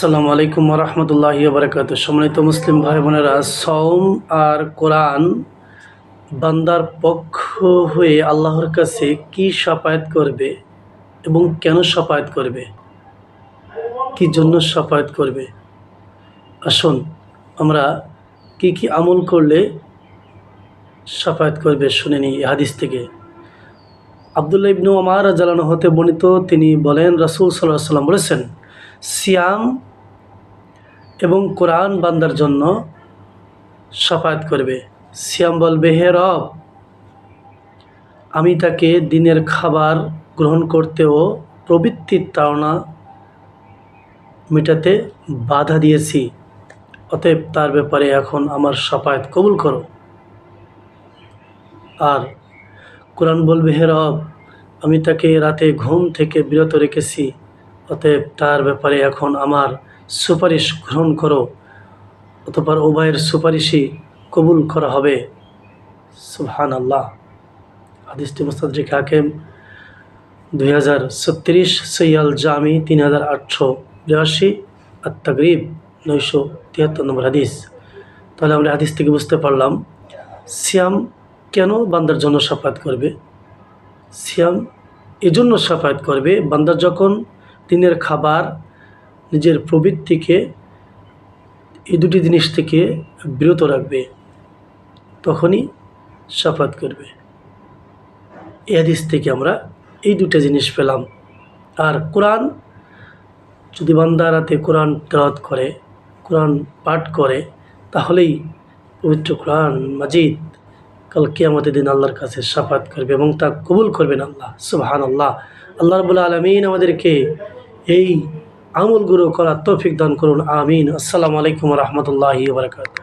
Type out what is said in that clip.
আসসালামু আলাইকুম রহমতুল্লাহ বারকাত সম্মানিত মুসলিম ভাই বোনেরা সৌম আর কোরআন বান্দার পক্ষ হয়ে আল্লাহর কাছে কি সাপায়াত করবে এবং কেন সাপায়াত করবে? কি জন্য সাপায়াত করবে? আসুন, আমরা কি কি আমল করলে সাপায়াত করবে শুনে নিই হাদিস থেকে। আবদুল্লাহ ইবনু আমার জালানো হতে বর্ণিত তিনি বলেন, রাসূল সাল্লাহ সাল্লাম বলেছেন, সিয়াম এবং কোরআন বান্দার জন্য সাফায়াত করবে। সিয়াম বলবে, হে রব, আমি তাকে দিনের খাবার গ্রহণ করতে ও প্রবৃত্তির তাড়না মেটাতে বাধা দিয়েছি। অতএব তার ব্যাপারে এখন আমার সাফায়াত কবুল করো। আর কোরআন বলবে, হে রব, আমি তাকে রাতে ঘুম থেকে বিরত রেখেছি। অতএব তার ব্যাপারে এখন আমার সুপারিশ গ্রহণ করো অতপর উভয়ের সুপারিশই কবুল করা হবে। সুবহান আল্লাহ হাদিসটি মুস্তাদ্রিক হাকিম, দুই হাজার ছত্রিশ সৈয়াল জামি, তিন হাজার আটশো বিরাশি আর তাগরিব নয়শো তিয়াত্তর নম্বর হাদিস। তাহলে আমরা হাদিস থেকে বুঝতে পারলাম, সিয়াম কেন বান্দার জন্য সাফায়াত করবে? সিয়াম এজন্য সাফায়াত করবে বান্দার যখন দিনের খাবার নিজের প্রবৃত্তিকে এই দুটি জিনিস থেকে বিরত রাখবে, তখনই সাফাত করবে। এ হাদিস থেকে আমরা এই দুটো জিনিস পেলাম। আর কোরআন, যদি বান্দা রাতে কোরআন তেলাওয়াত করে, কোরআন পাঠ করে, তাহলেই পবিত্র কোরআন মাজিদ কাল আমাদের দিন আল্লাহর কাছে সাফাত করবে এবং তা কবুল করবেন আল্লাহ। সুবহান আল্লাহ আল্লাহ রবুল্লা আলমিন আমাদেরকে এই আমলগুলো করার তৌফিক দান করুন আমিন। আসসালামু আলাইকুম রহমতুল্লাহি বারকাত